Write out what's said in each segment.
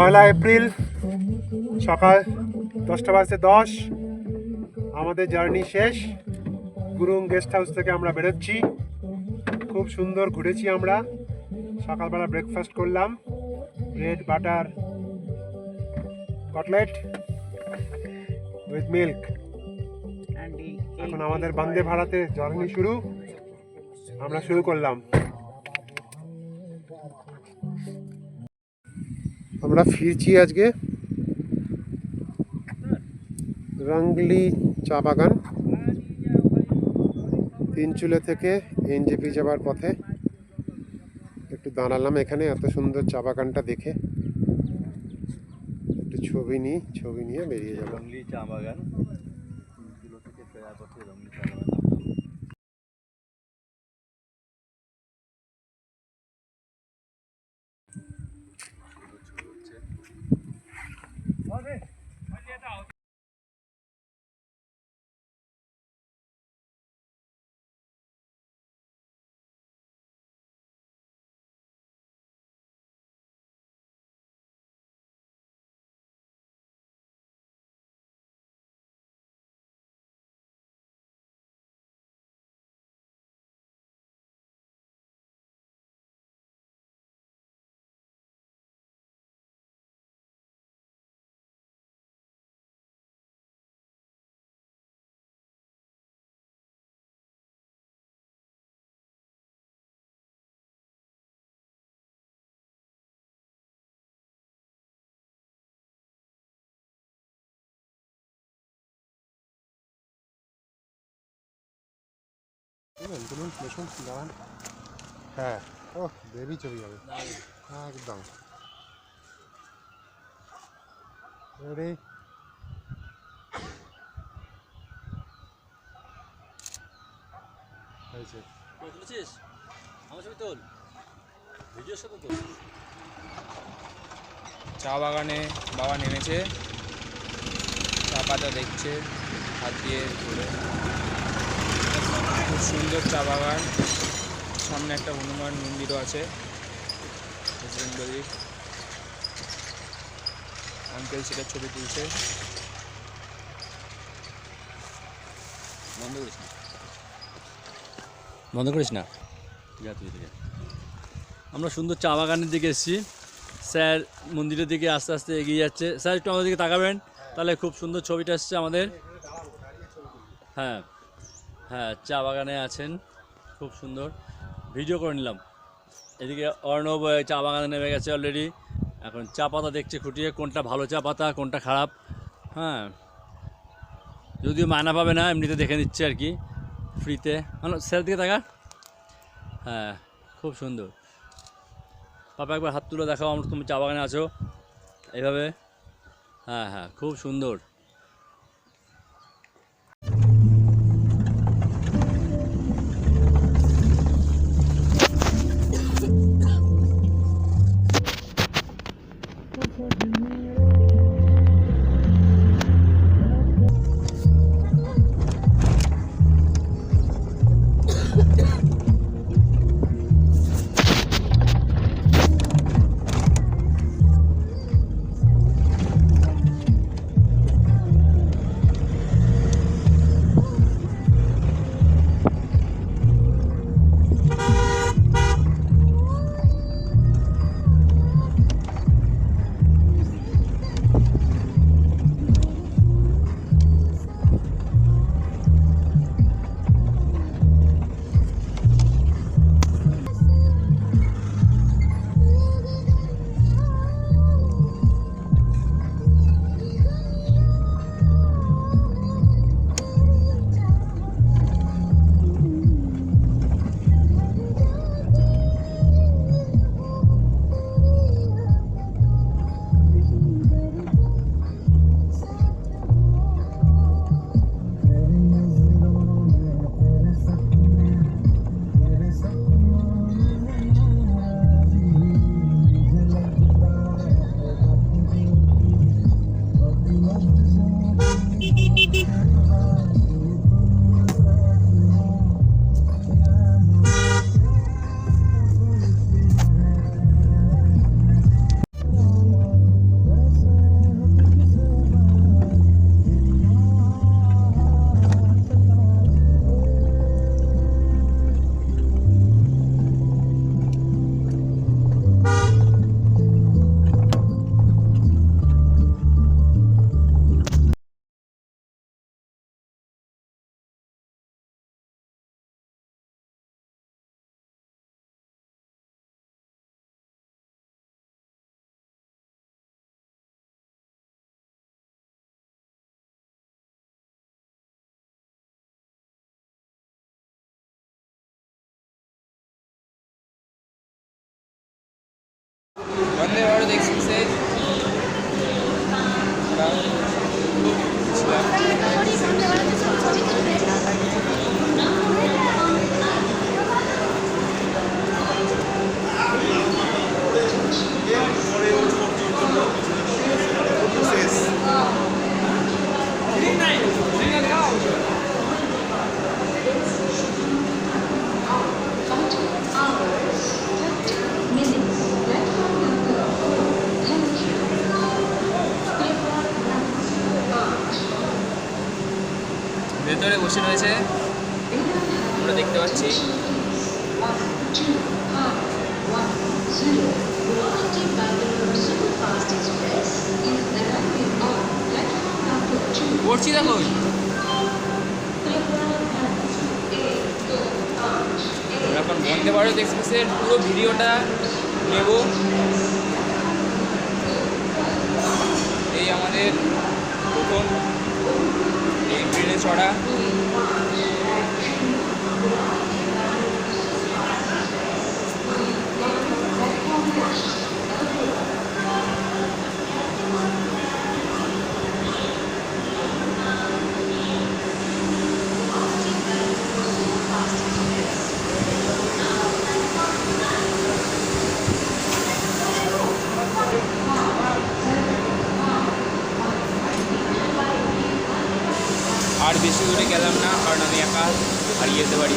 পয়লা April সকাল দশটা বাজতে দশ। আমাদের জার্নি শেষ। গুরুং গেস্ট হাউস থেকে আমরা বেরোচ্ছি। খুব সুন্দর ঘুরেছি আমরা। সকালবেলা ব্রেকফাস্ট করলাম। Bread butter cutlet with milk এখন আমাদের বন্দে ভারতে জার্নি শুরু। আমরা শুরু করলাম। আমরা ফিরছি আজকে রাঙ্গলি চা বাগান, তিনচুলে থেকে এনজেপি যাবার পথে। একটু দাঁড়ালাম এখানে, এত সুন্দর চা বাগানটা দেখে। একটু ছবি নিই, ছবি নিয়ে বেরিয়ে যাব। চা বাগান। তুলুন বসুন দাঁড়ান? হ্যাঁ। ও বেবি ছবি হবে একদম। রেডি হয়েছে তুলেছিস আমার ছবি তোল। ভিডিওর সাথে তোল। চা বাগানে বাবা নেমেছে। চা পাতা দেখছে হাত দিয়ে ধরে। খুব সুন্দর চা বাগান। সামনে একটা হনুমান মন্দিরও আছে। আঙ্কেল সেটা ছবি তুলছে। বন্ধ করিস না। বন্ধ করিস না? যা তুই থেকে আমরা সুন্দর চা বাগানের দিকে এসেছি। স্যার মন্দিরের দিকে আস্তে আস্তে এগিয়ে যাচ্ছে। স্যার একটু আমাদের দিকে তাকাবেন। তাহলে খুব সুন্দর ছবিটা এসছে আমাদের। হ্যাঁ। হ্যাঁ চা বাগানে আছেন। খুব সুন্দর। ভিডিও করে নিলাম। এদিকে অর্ণব চা বাগানে নেমে গেছে অলরেডি এখন চা পাতা দেখছে খুঁটিয়ে, কোনটা ভালো চা পাতা, কোনটা খারাপ। হ্যাঁ। যদিও মায়না পাবে না, এমনিতে দেখে নিচ্ছে আর কি ফ্রিতে মানে স্যার, দিকে তাকা হ্যাঁ খুব সুন্দর। পাপা, একবার হাত তুলে দেখাও, আমরা তুমি চা বাগানে আছো। এইভাবে। হ্যাঁ হ্যাঁ খুব সুন্দর। বন্দে ভারত এক্সপ্রেসে ছিলাম ভেতরে বসে রয়েছে আমরা দেখতে পাচ্ছি পড়ছি দেখো। এখন বন্দে ভারত এক্সপ্রেসের পুরো ভিডিওটা নেব। এই আমাদের প্রথম এই ট্রেনে চড়া। আর বেশি দূরে গেলাম না কারণ আমি একা হারিয়ে যেতে পারি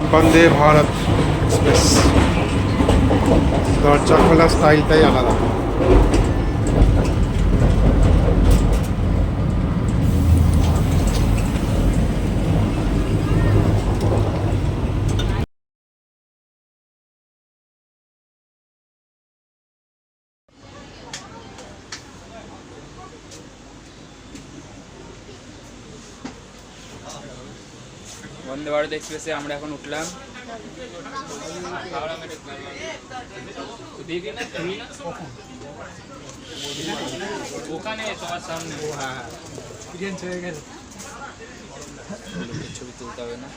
বন্দে ভারত এক্সপ্রেস দরজা খোলা স্টাইলটাই আলাদা। বন্দে ভারত এক্সপ্রেসে আমরা এখন উঠলাম। ছবি তুলতে হবে না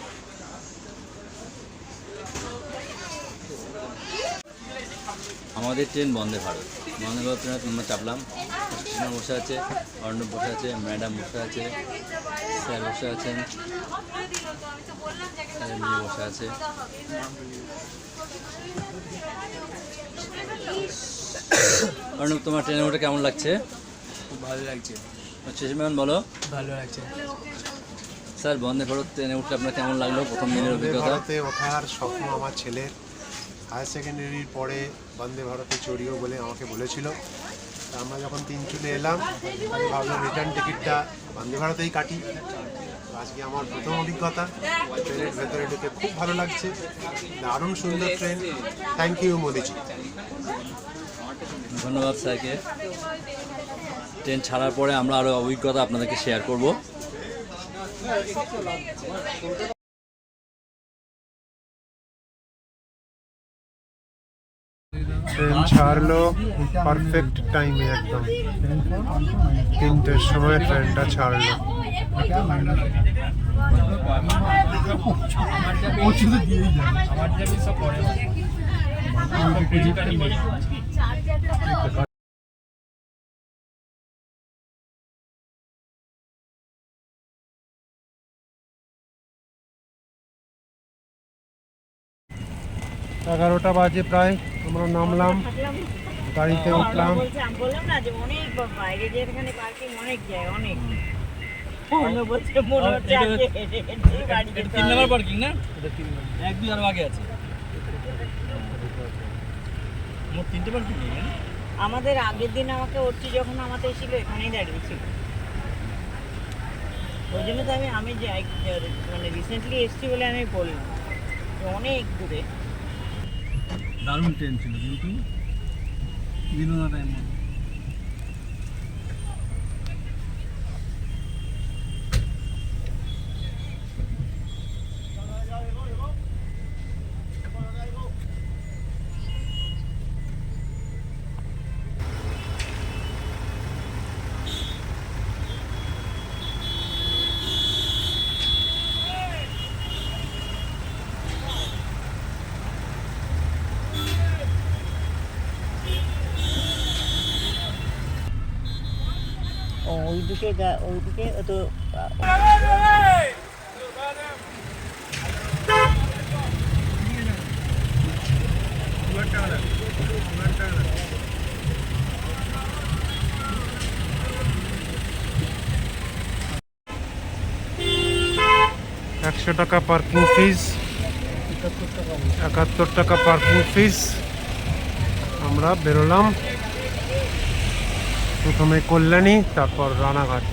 আমাদের ট্রেন বন্দে ভারত। বন্দে ভারত ট্রেনে তোমরা চাপলাম। কৃষ্ণা বসে আছে, অর্ণব বসে আছে, ম্যাডাম বসে আছে, স্যার বসে আছেন। মেয়ে বসে আছে। অর্ণব তোমার ট্রেনে ওটা কেমন লাগছে? খুব ভালো লাগছে। শেষমেন বলো। ভালো লাগছে। স্যার বন্দে ভারত ট্রেনে উঠলে আপনার কেমন লাগল? প্রথম দিনের অভিজ্ঞতা। ভারতে ওঠার স্বপ্ন আমার ছেলের। হায়ার সেকেন্ডারির পরে বন্দে ভারতে চড়িও বলে আমাকে বলেছিল। তা আমরা যখন তিন চুলে এলাম ভাবলাম রিটার্ন টিকিটটা বন্দে ভারতেই কাটি। আজকে আমার প্রথম অভিজ্ঞতা। ট্রেনের ভেতরে ঢুকে খুব ভালো লাগছে। দারুণ সুন্দর ট্রেন। থ্যাংক ইউ মোদিজি। ধন্যবাদ স্যারকে। ট্রেন ছাড়ার পরে আমরা আরও অভিজ্ঞতা আপনাদেরকে শেয়ার করব। ট্রেন ছাড়লো পারফেক্ট টাইমে একদম। তিনটের সময় ট্রেনটা ছাড়লো। এগারোটা বাজে প্রায়। আমরা নামলাম গাড়িতে উঠলাম। বললাম না যে অনেক বাইরে যে এখানে পার্কিং অনেক যায় অনেক। অন্য বলছে মনে হচ্ছে আজকে হেঁটে হেঁটে বাড়ি যেতে তিন নম্বর পার্কিং না? এক দুই আরও আগে আছে। মোট তিনটে পার্কিং আমাদের আগের দিন আমাকে ওরটি যখন আমাদের ছিল এখানেই দাঁড়িয়েছিল ওই জন্য তো আমি আমি যাই মানে রিসেন্টলি এসেছি বলে আমি বললাম। অনেক দূরে। দারুণ ট্রেন ছিল কিন্তু বিনোদন time ওইদিকে গা- ওইদিকে তো একশো টাকা পার্কিং ফিস একাত্তর টাকা পার্কিং ফিস আমরা বেরোলাম প্রথমে কল্যাণী তারপর রানাঘাট।